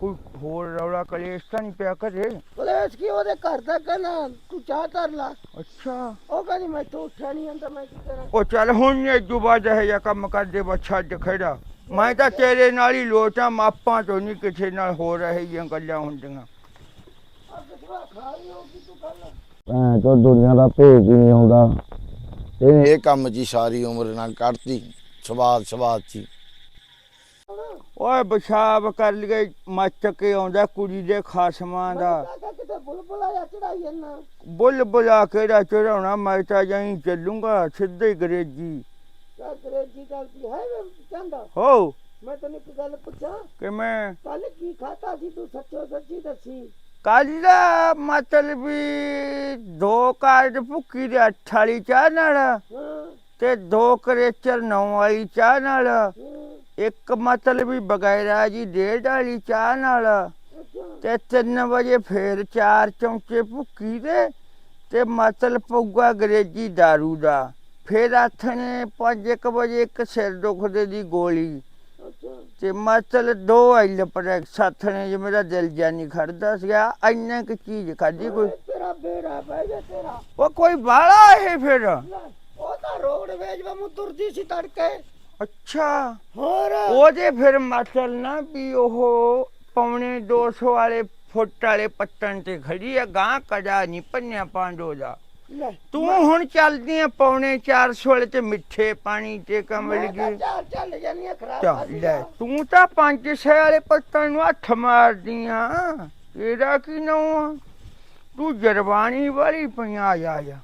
ਕੋਈ ਹੋਰ ਰੌਲਾ ਕਲੇਸ਼ ਤਾਂ ਨਹੀਂ ਪਿਆ ਕਰੇ? ਪੁਲਿਸ ਕੀ ਉਹਦੇ ਘਰ ਦਾ ਕਹਿੰਦਾ ਤੂੰ ਚਾਹ ਧਰ ਲਾ। ਅੱਛਾ। ਉਹ ਕਹਿੰਦੀ ਮੈਂ ਤੋਂ ਉੱਠਿਆ ਨਹੀਂ ਜਾਂਦਾ ਮੈਂ ਕੀ ਕਰਾਂ? ਉਹ ਚੱਲ ਹੁਣ ਇਹ ਜੋ ਬਾਅਦ ਇਹ ਜਿਹਾ ਕੰਮ ਕਰਦੇ ਬਸ ਛੱਡ ਖੜਾ। ਮੈਂ ਤਾਂ ਤੇਰੇ ਨਾਲ ਹੀ ਲੋਟਾਂ ਮਾਪਾਂ ਤੋਂ ਨਹੀਂ ਕਿਸੇ ਨਾਲ ਹੋ ਰਹੀਆਂ ਗੱਲਾਂ ਹੁੰਦੀਆਂ। ਆ ਕਿਸਵਾ ਖਾ ਲਈ ਹੋਗੀ ਤੂੰ ਕੱਲ ਭੈਣ ਚੋ ਦੁਨੀਆ ਦਾ ਭੇਜ ਹੀ ਨਹੀਂ ਆਉਂਦਾ। ਤੇ ਇਹ ਕੰਮ 'ਚ ਹੀ ਸਾਰੀ ਉਮਰ ਨਾਲ ਕੱਢਤੀ ਸਵਾਦ ਸਵਾਦ 'ਚ ਹੀ। ਓਏ ਪਿਸ਼ਾਬ ਕਰ ਲਈਏ ਮੱਚ ਕੇ ਆਉਂਦਾ ਕੁੜੀ ਦੇ ਖਾਸਮਾਂ ਦਾ। ਕਾਕਾ ਕਿਤੇ ਬੁਲਬੁਲਾ ਜਾਂ ਚੜਾਈ ਜਾਂਦਾ ਬੁੱਲ ਬੁਲਾ ਕੇ ਦਾ ਚੜਾਉਣਾ ਮੈਂ ਤਾਂ ਜਾਈ ਚੱਲੂੰਗਾ ਸਿੱਧੇ ਗਰੇਜੀ। ਕਾ ਅੰਗਰੇਜ਼ੀ ਹੈ ਵੇ ਕਹਿੰਦਾ ਹੋ। ਮੈਂ ਤੈਨੂੰ ਇੱਕ ਗੱਲ ਪੁੱਛਾਂ? ਕਿ ਮੈਂ ਕੱਲ ਕੀ ਖਾਤਾ ਸੀ ਤੂੰ ਸੱਚੋ ਸੱਚੀ ਦੱਸੀ। ਕੱਲ ਮਤਲਬ ਵੀ ਦੋ ਕਾਰਡ ਭੁੱਕੀ ਦੇ ਅੱਠ ਵਾਲੀ ਚਾਹ ਨਾਲ ਤੇ ਦੋ ਕਰੇਚਰ ਨੌ ਵਾਲੀ ਚਾਹ ਨਾਲ, ਇੱਕ ਮਤਲਬ ਵੀ ਬਗੈਰਾ ਜੀ ਡੇਢ ਵਾਲੀ ਚਾਹ ਨਾਲ ਤੇ 3 ਵਜੇ ਫੇਰ ਚਾਰ ਚਮਚੇ ਭੁੱਕੀ ਦੇ ਤੇ ਮਤਲਬ ਪਊਗਾ ਅੰਗਰੇਜ਼ੀ दारू ਦਾ। ਫੇਰ ਆਥਣੇ 5 ਵਜੇ ਇੱਕ ਸਿਰ ਦੁਖਦੇ ਦੀ ਗੋਲੀ ਤੇ ਮਤਲਬ ਦੋ ਆਇਲ ਪਰ ਸਾਥਣੇ ਜੇ ਮੇਰਾ ਦਿਲ ਜਾਨੀ ਖੜਦਾ ਸੀਗਾ ਇੰਨੇ ਕੁ ਚੀਜ਼ ਖਾਦੀ ਕੋਈ? ਤੇਰਾ ਬੇੜਾ ਪੈ ਗਿਆ ਤੇਰਾ। ਉਹ ਕੋਈ ਬਾਲਾ ਇਹ ਫਿਰ? ਉਹ ਤਾਂ ਰੋਡ ਵੇਜ ਵਾ ਤੁਰਦੀ ਸੀ ਤੜਕੇ। ਅੱਛਾ। ਹੋਰ? ਉਹਦੇ ਫਿਰ ਮਤਲਬ ਨਾ ਵੀ ਉਹ ਪੌਣੇ 200 ਵਾਲੇ ਫੁੱਟ ਵਾਲੇ ਪੱਟਣ ਤੇ ਖੜੀ ਆ ਗਾਂ ਕਜਾ ਨਹੀਂ ਪੰਨਿਆ ਪਾਂਡੋ ਦਾ ਲੈ ਤੂੰ ਹੁਣ ਚੱਲਦੀ ਆ ਪੌਣੇ 400 ਵਾਲੇ ਤੇ ਮਿੱਠੇ ਪਾਣੀ ਤੇ ਕਮਲ ਮੈਂ ਗਈ ਚਾਲ ਚੱਲ ਜਾਨੀਆਂ ਖਰਾਬ ਚੱਲ ਲੈ ਤੂੰ ਤਾਂ 500 ਵਾਲੇ ਪੱਟਣ ਨੂੰ ਹੱਥ ਮਾਰਦੀਆਂ ਇਹਦਾ ਕੀ ਨਾ ਤੂੰ ਜਰਬਾਨੀ ਵਾਲੀ ਪਈਆਂ ਆ ਜਾ ਜਾ।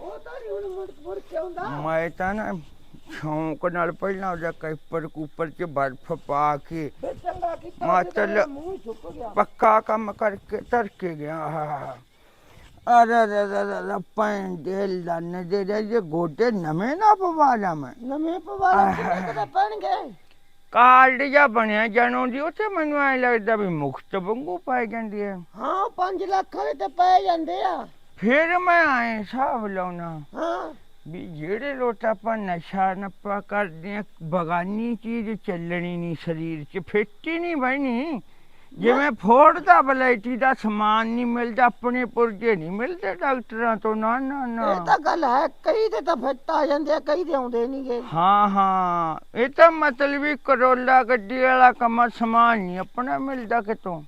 ਉਹ ਤਾਂ ਨਹੀਂ ਹੁਣ ਮੁੜ ਮੁੜ ਕੇ ਆਉਂਦਾ। ਮੈਂ ਤਾਂ ਨਾ ਸ਼ੌਂਕ ਨਾਲ ਪਹਿਲਾਂ ਉਹਦਾ ਕੈਪਰ ਕੂਪਰ ਚ ਬਰਫ ਪਾ ਕੇ ਫਿਰ ਚੰਗਾ ਕੀਤਾ ਮਾਂ ਉਹਦੇ ਤਾਂ ਚੱਲ। ਮੂੰਹ ਸੁੱਕ ਗਿਆ। ਪੱਕਾ ਕੰਮ ਕਰਕੇ ਧਰ ਕੇ ਗਿਆ। ਆਹ। ਰੇ ਰੇ ਪੈਣ ਦੇ ਲੰਨ ਦੇ ਦੇ ਜੇ ਗੋਡੇ ਨਵੇਂ ਨਾ ਪਵਾ ਲਾ ਮੈਂ। ਨਵੇਂ ਕਿਤੇ ਕਿਤੇ ਪੈਣਗੇ ਕਾਰਡ ਜਾਂ ਬਣਿਆ ਜਾਣੋ ਦੀ ਉੱਥੇ ਮੈਨੂੰ ਐ ਲੱਗਦਾ ਵੀ ਮੁਖਤ ਵਾਂਗੂ ਪਾਈ ਜਾਂਦੀ ਹੈ ਹਾਂ 5 ਲੱਖ ਵਾਲੇ ਤੇ ਪੈ ਜਾਂਦੇ ਆ। ਫਿਰ ਮੈਂ ਐ ਹਿਸਾਬ ਲਾਉਣਾ ਹਾਂ। ਵੀ ਜਿਹੜੇ ਲੋਟ ਆਪਾਂ ਨਸ਼ਾ ਨੱਪਾ ਕਰਦੇ ਆ ਬਗਾਨੀ ਚੀਜ਼ ਚੱਲਣੀ ਨਹੀਂ ਸਰੀਰ 'ਚ ਫਿੱਟ ਹੀ ਨਹੀਂ ਬਣੀ ਜਿਵੇਂ ਫੋੜ ਦਾ ਬਲੈਟੀ ਦਾ ਸਮਾਨ ਨਹੀਂ ਮਿਲਦਾ ਆਪਣੇ ਪੁਰਜੇ ਨਹੀਂ ਮਿਲਦੇ ਡਾਕਟਰਾਂ ਤੋਂ ਨਾ ਨਾ ਨਾ। ਇਹ ਤਾਂ ਗੱਲ ਹੈ ਕਈ ਦੇ ਤਾਂ ਫਿੱਟ ਆ ਜਾਂਦੇ ਆ ਕਈ ਦੇ ਆਉਂਦੇ ਨਹੀਂਗੇ। ਹਾਂ ਹਾਂ। ਇਹ ਤਾਂ ਮਤਲਬ ਵੀ ਕਰੋਲਾ ਗੱਡੀ ਵਾਲਾ ਕੰਮ ਸਮਾਨ ਨਹੀਂ ਆਪਣਾ ਮਿਲਦਾ ਕਿਤੋਂ।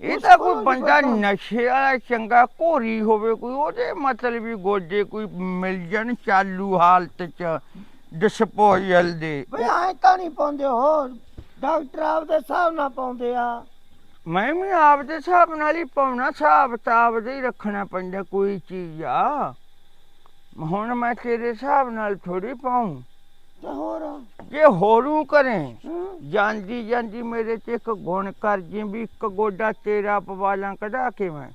ਇਹ ਤਾਂ ਕੋਈ ਬੰਦਾ ਨਸ਼ੇ ਵਾਲਾ ਚੰਗਾ ਘੋਰੀ ਹੋਵੇ ਕੋਈ ਉਹਦੇ ਮਤਲਬ ਵੀ ਗੋਡੇ ਕੋਈ ਮਿਲ ਜਾਣ ਚਾਲੂ ਹਾਲਤ ਚ ਡਿਸਪੋਜ਼ਲ ਦੇ। ਬਈ ਐਂ ਤਾਂ ਨਹੀਂ ਪਾਉਂਦੇ ਹੋ ਡਾਕਟਰ ਆਪਦੇ ਹਿਸਾਬ ਨਾਲ ਪਾਉਂਦੇ ਆ। ਮੈਂ ਵੀ ਆਪਦੇ ਹਿਸਾਬ ਨਾਲ ਹੀ ਪਾਉਣਾ ਹਿਸਾਬ ਤਾਂ ਆਪਦੇ ਹੀ ਰੱਖਣਾ ਪੈਂਦਾ ਕੋਈ ਚੀਜ਼ ਆ। ਹੁਣ ਮੈਂ ਤੇਰੇ ਹਿਸਾਬ ਨਾਲ ਥੋੜੀ ਪਾਉਂ। ਤੇ ਹੋਰ? ਜੇ ਹੋਰੂ ਕਰੇ। ਜਾਂਦੀ ਜਾਂਦੀ ਮੇਰੇ ਤੇ ਇੱਕ ਗੁਣ ਕਰ ਜੀ ਵੀ ਇੱਕ ਗੋਡਾ ਤੇਰਾ ਪਵਾਲਾਂ ਕਢਾ ਕੇ ਮੈਂ।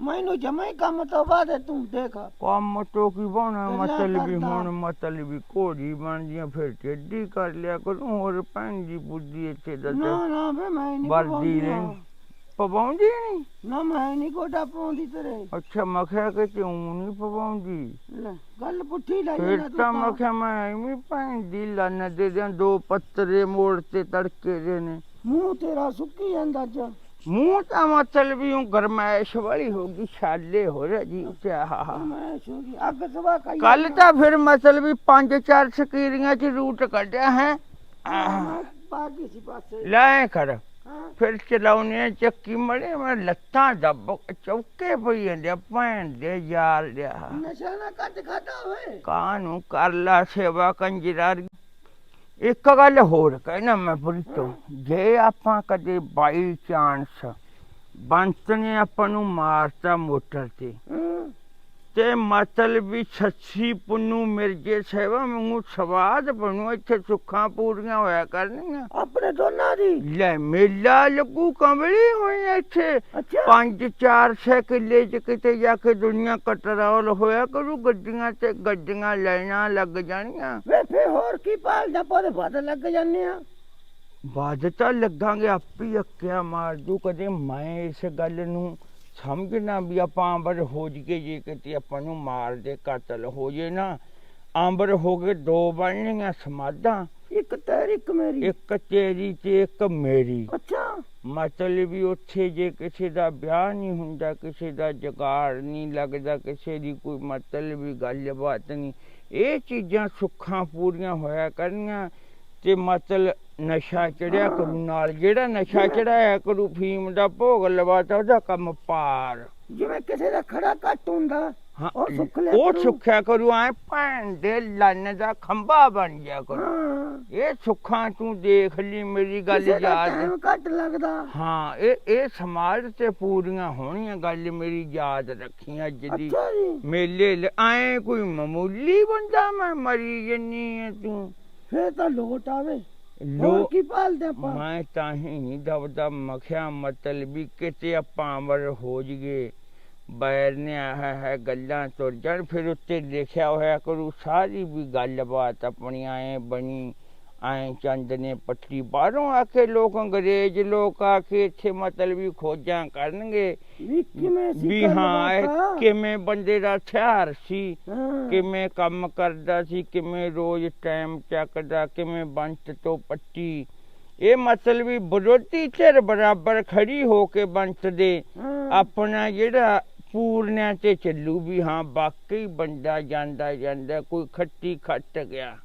ਮੈਨੂੰ ਜਮਾ ਹੀ ਕੰਮ ਤੋਂ ਬਾਅਦ ਤੂੰ ਦੇਖ। ਕੰਮ ਤੋਂ ਕੀ ਬਣਾ ਗੱਲਾਂ ਮਤਲਬ ਵੀ। ਹੁਣ ਮਤਲਬ ਵੀ ਘੋੜੀ ਬਣਦੀਆਂ ਫਿਰ ਟੇਢੀ ਕਰ ਲਿਆ ਕਰੂੰ ਹੋਰ ਭੈਣ ਦੀ ਬੁੱਧੀ ਇੱਥੇ ਨਾ ਦੱਸ। ਨਾ ਵੇ ਮੈਂ ਨਹੀਂ ਵਰਦੀ ਰਹਿ ਪਵਾਉਂਦੀ ਨਹੀਂ? ਨਾ ਮੈਂ ਨਹੀਂ ਗੋਡਾ ਪਾਉਂਦੀ ਤੇਰੇ। ਅੱਛਾ ਮੈਂ ਕਿਹਾ ਕਿ ਤੂੰ ਨਹੀਂ ਪਵਾਉਂਦੀ। ਲੈ, ਗੱਲ ਪੁੱਠੀ ਲੈ ਫਿਰ ਜਾਣਾ ਤੂੰ ਤਾਂ ਮੈਂ ਕਿਹਾ ਮੈਂ ਐਵੇਂ ਭੈਣ ਦੀ ਲੰਨ ਦੇ ਦਿਆਂ ਦੋ ਪੱਤਰੇ ਮੋੜ ਤੇ ਤੜਕੇ ਦੇ ਨੇ। ਮੂੰਹ ਤੇਰਾ ਸੁੱਕੀ ਜਾਂਦਾ ਚ ਮੂੰਹ ਤਾਂ ਮਤਲਬ ਵੀ ਉਹ ਗਰਮੈਸ਼ ਵਾਲੀ ਹੋ ਗਈ ਛਾਲੇ ਹੋ ਰਿਹਾ ਜੀ ਚਾਹ ਮੈਂ ਸੋਗੀ ਅੱਗ ਸਵਾ ਕਾਈ ਕੱਲ ਤਾਂ ਫਿਰ ਮਤਲਬ ਵੀ ਪੰਜ ਚਾਰ ਸਕੀਰੀਆਂ ਚ ਰੂਟ ਕੱਢਿਆ ਹੈ। ਬਾਗੀ ਸੀ ਪਾਸੇ। ਲੈ ਕਰ ਫਿਰ ਚਲਾਉਨੇ ਚੱਕੀ ਮੜੇ ਮੈਂ ਲੱਤਾਂ ਦੱਬ ਚੌਕੇ ਪਈ ਜਾਂਦੇ ਆ, ਭੈਣ ਦੇ ਯਾਰ ਲਿਆ ਨਸ਼ਾ ਨਾ ਕੱਟ ਖਾਦਾ ਹੋਵੇ ਕਾਹਨੂੰ ਕਰ ਲਾ ਸੇਵਾ ਕੰਜਰਾਰੀ ਇੱਕ ਗੱਲ ਹੋਰ ਕਹਿਣਾ ਮੈਂ ਬੁਰੀਤੋਂ ਜੇ ਆਪਾਂ ਕਦੇ ਬਾਈ ਚਾਂਸ ਬੰਤ ਨੇ ਆਪਾਂ ਨੂੰ ਮਾਰਤਾ ਮੋਟਰ ਤੇ ਹੂੰ। ਤੇ ਮਤਲਬ ਵੀ ਸੱਚੀ ਪੁੰਨੂ ਮਿਰਜੇ ਸੇਵਾ ਮੈਨੂੰ ਸਵਾਦ ਬਣੂ ਇੱਥੇ ਸੁੱਖਾਂ ਪੂਰੀਆਂ ਹੋਇਆ ਕਰਨੀਆਂ। ਆਪਣੇ ਦੋਨਾਂ ਦੀ? ਲੈ ਮੇਲਾ ਲੱਗੂ ਕੰਬਲੀ ਹੋਈ ਇੱਥੇ। ਪੰਜ ਚਾਰ ਛੇ ਕਿੱਲੇ ਚ ਕਿਤੇ ਜਾ ਕੇ ਦੁਨੀਆ ਕਟਰੌਲ ਹੋਇਆ ਕਰੂ ਗੱਡੀਆਂ ਤੇ ਗੱਡੀਆਂ ਲੈਣਾ ਲੱਗ ਜਾਣੀਆਂ। ਵੇ ਫੇ ਹੋਰ ਕੀ ਪਾਲਦਾ ਪੋਦੇ ਵੱਧ ਲੱਗ ਜਾਂਦੇ ਆ। ਬਾਦ ਤਾਂ ਲੱਗਾਂਗੇ ਆਪੀ ਅੱਕਿਆ ਮਾਰ ਦੂ ਕਦੇ ਮੈਂ ਇਸ ਗੱਲ ਨੂੰ। ਸਮਝਣਾ ਵੀ ਆਪਾਂ ਅੰਬਰ ਹੋ ਜੀਏ ਜੇ ਕਿਤੇ ਆਪਾਂ ਨੂੰ ਮਾਰ ਦੇ ਕਤਲ ਹੋ ਜੇ ਨਾ ਅੰਬਰ ਹੋ ਕੇ ਦੋ ਬਣਨੀਆਂ ਸਮਾਧਾਂ। ਇੱਕ ਤੇਰੀ ਇੱਕ ਮੇਰੀ। ਇੱਕ ਤੇਰੀ ਤੇ ਇੱਕ ਮੇਰੀ। ਅੱਛਾ। ਮਤਲਬ ਵੀ ਉੱਥੇ ਜੇ ਕਿਸੇ ਦਾ ਵਿਆਹ ਨਹੀਂ ਹੁੰਦਾ ਕਿਸੇ ਦਾ ਜਗਾੜ ਨਹੀਂ ਲੱਗਦਾ ਕਿਸੇ ਦੀ ਕੋਈ ਮਤਲਬ ਵੀ ਗੱਲਬਾਤ ਨਹੀਂ ਇਹ ਚੀਜ਼ਾਂ ਸੁੱਖਾਂ ਪੂਰੀਆਂ ਹੋਇਆ ਕਰਨੀਆਂ। ਤੇ ਮਤਲਬ ਨਸ਼ਾ ਚੜਿਆ ਕਰੂ ਨਾਲ। ਜਿਹੜਾ ਨਸ਼ਾ ਚੜਾਇਆ ਕਰੂ ਫੀਮ ਦਾ ਭੋਗ ਲਵਾਤਾ ਉਹਦਾ ਕੰਮ ਪਾਰ। ਜਿਵੇਂ ਕਿਸੇ ਦਾ ਖੜਾ ਘੱਟ ਹੁੰਦਾ ਹਾਂ ਉਹ ਸੁੱਖ। ਸੁੱਖਿਆ ਕਰੂ ਐ ਭੈਣ ਦੇ ਲੰਨ ਦਾ ਖੰਭਾ ਬਣ ਗਿਆ ਕਰੂ। ਇਹ ਸੁੱਖਾਂ ਤੂੰ ਦੇਖ ਲਈ ਮੇਰੀ ਗੱਲ ਯਾਦ। ਘੱਟ ਲੱਗਦਾ। ਹਾਂ ਇਹ ਇਹ ਸਮਾਜ ਤੇ ਪੂਰੀਆਂ ਹੋਣੀਆਂ ਗੱਲ ਮੇਰੀ ਯਾਦ ਰੱਖੀ ਅੱਜ ਦੀ ਮੇਲੇ ਐਂ ਕੋਈ ਮਾਮੂਲੀ ਬੰਦਾ ਮੈਂ ਮਰੀ ਜੰਨੀ ਐ ਤੂੰ। ਫੇਰ ਤਾਂ ਲੋਟ ਆਵੇ। ਹੋਰ ਲੋ ਕੀ ਪਾਲਦੇ ਆਪਾਂ? ਮੈਂ ਤਾਂ ਹੀ ਨਹੀਂ ਦਬਦਾ ਮਖਿਆ ਮਤਲਬ ਵੀ ਕਿਤੇ ਆਪਾਂ ਅਮਰ ਹੋ ਜੀਏ ਬੈਰ ਨੇ ਆਹ ਹੈ ਗੱਲਾਂ ਤੁਰ ਜਾਣ ਫਿਰ ਉੱਤੇ ਲਿਖਿਆ ਹੋਇਆ ਕਰੂ ਸਾਰੀ ਵੀ ਗੱਲਬਾਤ ਆਪਣੀ ਐ ਬਣੀ। ਐ ਚੰਦ ਨੇ ਪੱਟੀ ਬਾਹਰੋਂ ਆ ਕੇ ਲੋਕ ਅੰਗਰੇਜ਼ ਲੋਕ ਆ ਕੇ ਇੱਥੇ ਮਤਲਬ ਵੀ ਖੋਜਾਂ ਕਰਨਗੇ। ਵੀ ਕਿਵੇਂ ਸੀ ਵੀ ਹਾਂ ਇਹ? ਕਿਵੇਂ ਬੰਦੇ ਦਾ ਹਥਿਆਰ ਸੀ? ਕਿਵੇਂ ਕੰਮ ਕਰਦਾ ਸੀ? ਕਿਵੇਂ ਰੋਜ਼ ਟਾਈਮ ਚੱਕਦਾ? ਕਿਵੇਂ ਬੰਤ ਤੋਂ ਪੱਟੀ? ਇਹ ਮਤਲਬ ਵੀ ਵਿਰੋਧੀ ਧਿਰ ਬਰਾਬਰ ਖੜੀ ਹੋ ਕੇ ਬੰਤ ਦੇ ਆਪਣਾ ਜਿਹੜਾ ਪੂਰਨਿਆਂ ਤੇ ਚੱਲੂ ਵੀ ਹਾਂ ਬਾਕੀ ਬੰਦਾ ਜਾਂਦਾ ਜਾਂਦਾ ਕੋਈ ਖੱਟੀ ਖੱਟ ਗਿਆ।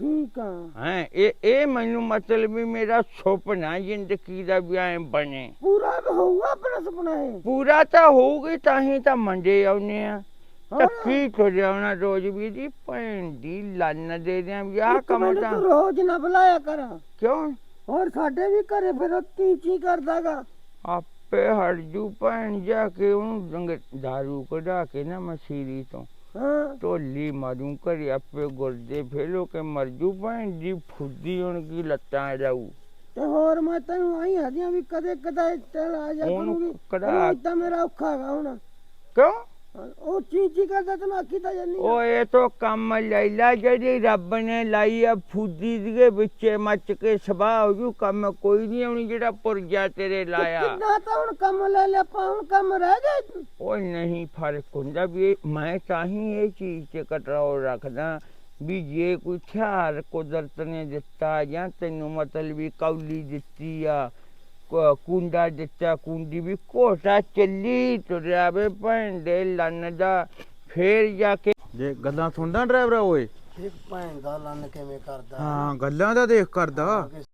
ਠੀਕ ਆ। ਹੈ ਇਹ ਇਹ ਮੈਨੂੰ ਮਤਲਬ ਵੀ ਮੇਰਾ ਸੁਪਨਾ ਜ਼ਿੰਦਗੀ ਦਾ ਵੀ ਐ ਬਣੇ। ਪੂਰਾ ਹੋਊਗਾ ਆਪਣਾ ਸੁਪਨਾ ਇਹ? ਪੂਰਾ ਤਾਂ ਹੋਊਗੀ ਤਾਂ ਹੀ ਤਾਂ ਮੰਡੇ ਆਉਨੇ ਆ। ਤੁਰਿਆ ਉਹਨਾਂ ਰੋਜ਼ ਵੀ ਦੀ ਭੈਣ ਦੀ ਲੰਨ ਦੇ ਦਿਆਂ ਵੀ ਆਹ ਕੰਮ ਤਾਂ ਰੋਜ਼ ਨਾ ਬੁਲਾਇਆ ਕਰ। ਕਿਉਂ? ਹੋਰ ਸਾਡੇ ਵੀ ਘਰੇ ਫਿਰ ਤੀਚੀ ਕਰਦਾਗਾ? ਆਪੇ ਹਟ ਜੂ ਭੈਣ ਜਾ ਕੇ ਉਹਨੂੰ ਦਾਰੂ ਕਢਾ ਕੇ ਨਾ ਮਸੀਰੀ ਤੋਂ। ਹਾਂ। ਢੋਲੀ ਮਾਰੂ ਘਰੇ ਆਪੇ ਗੁਰਦੇ ਫੇਲੋ ਕੇ ਮਰ ਜੂ ਭੈਣ ਦੀ ਫੁੱਦੀ ਹੁਣ ਕੀ ਲੱਤਾਂ ਜਾਊ। ਤੇ ਹੋਰ ਮੈਂ ਤੈਨੂੰ ਆਈ ਹਦੀਆਂ ਵੀ ਕਦੇ ਕਦੇ ਚੱਲ ਆ ਜਾ ਕਰੂੰਗੀ। ਕਢਾ- ਤਾਂ ਮੇਰਾ ਔਖਾ ਹੈਗਾ ਹੁਣ। ਕਿਉਂ? ਉਹ ਚੀਚੀ ਕਰਦਾ ਤੈਨੂੰ ਆਖੀ ਤਾਂ ਜਾਨੀ ਆ। ਉਹ ਇਹ ਤੋਂ ਕੰਮ ਲੈਲਾ ਜਿਹੜੀ ਰੱਬ ਨੇ ਲਾਈ ਆ ਫੂਦੀ ਦੇ ਵਿੱਚ ਮੱਚ ਕੇ ਸਵਾਹ ਹੋ ਜੂ ਕੰਮ ਕੋਈ ਨਹੀਂ ਆਉਣੀ ਜਿਹੜਾ ਪੁਰਜਾ ਤੇਰੇ ਲਾਇਆ ਕਿੰਨਾ ਤਾਂ ਹੁਣ ਕੰਮ ਲੈ ਲਿਆ ਆਪਾਂ ਹੁਣ ਕੰਮ ਰਹਿ ਗਏ ਉਹ ਨਹੀਂ ਫ਼ਰਕ ਹੁੰਦਾ ਵੀ ਮੈਂ ਤਾਂ ਹੀ ਇਹ ਚੀਜ਼ ਤੇ ਕਟਰਾਉ ਰੱਖਦਾ ਵੀ ਜੇ ਕੋਈ ਹਥਿਆਰ ਕੁਦਰਤ ਨੇ ਦਿੱਤਾ ਜਾਂ ਤੈਨੂੰ ਮਤਲਬ ਵੀ ਕੌਲੀ ਦਿੱਤੀ ਆ ਕੁੰਡਾ ਦਿੱਤਾ ਕੁੰਡੀ ਵੀ ਘੋਟਾ ਚੱਲੀ ਤੁਰਿਆ ਵੇ ਭੈਣ ਦੇ ਲੰਨ ਦਾ ਫੇਰ ਜਾ ਕੇ ਜੇ ਗੱਲਾਂ ਸੁਣਦਾ ਡਰਾਈਵਰ ਓਏ? ਇਹ ਭੈਣ ਦਾ ਲੰਨ ਕਿਵੇਂ ਕਰਦਾ? ਹਾਂ ਗੱਲਾਂ ਦਾ ਦੇਖ ਕਰਦਾ।